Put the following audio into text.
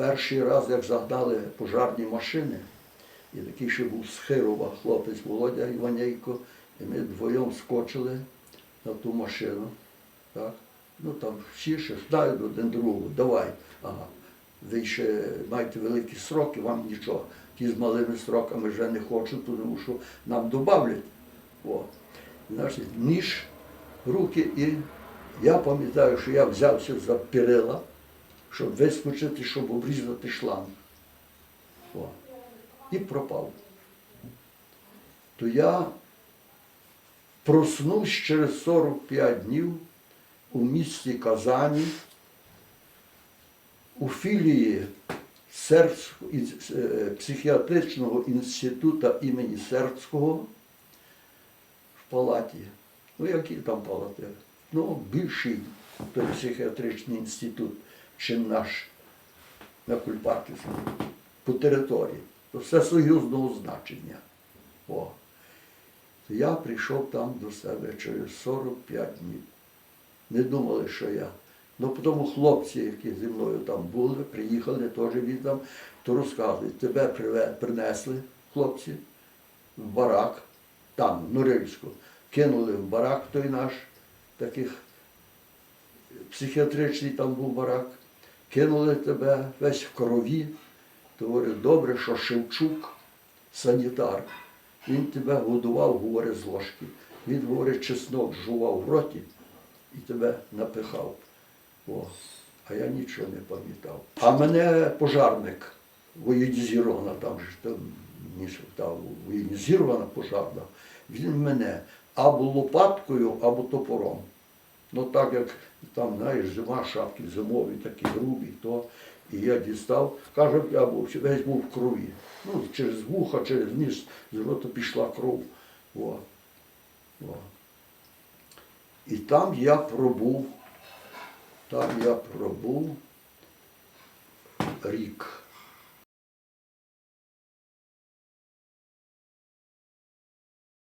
перший раз, як загнали пожарні машини, і такий ще був з Хирова хлопець Володя Іванейко, і ми вдвоєм скочили на ту машину. Так? Ну там всі ще знають один другого, давай. Ага. Ви ще маєте великі сроки, вам нічого. Ті з малими сроками вже не хочуть, тому що нам добавлять. Значить, ніж, руки і я пам'ятаю, що я взявся за перила, щоб вискочити, щоб обрізати шланг. О. І пропав. То я проснувся через 45 днів у місті Казані у філії Сербського е, психіатричного інституту імені Сербського в палаті. Ну, які там палати? Ну, більший той психіатричний інститут, чим наш на Кульпарківському, по території. То все союзного значення. О. То я прийшов там до себе через 45 днів. Не думали, що я. Ну, потім хлопці, які зі мною там були, приїхали теж від там, то розказують, тебе принесли хлопці в барак, там, в Норильську, кинули в барак той наш, таких психіатричний там був барак, кинули тебе весь в крові. То говорить, добре, що Шевчук, санітар, він тебе годував, говорить, з ложки. Він, говорить, чеснок жував в роті і тебе напихав. О, а я нічого не пам'ятав. А мене пожарник воєнізірована, там ж там, там воєнізірована пожарна, він мене або лопаткою, або топором. Ну так як там, знаєш, зима, шапки зимові, такі грубі, то і я дістав, каже, я був весь був в крові. Ну, через вуха, через ніс, з рота пішла кров. О. О. І там я пробув, там я пробув рік.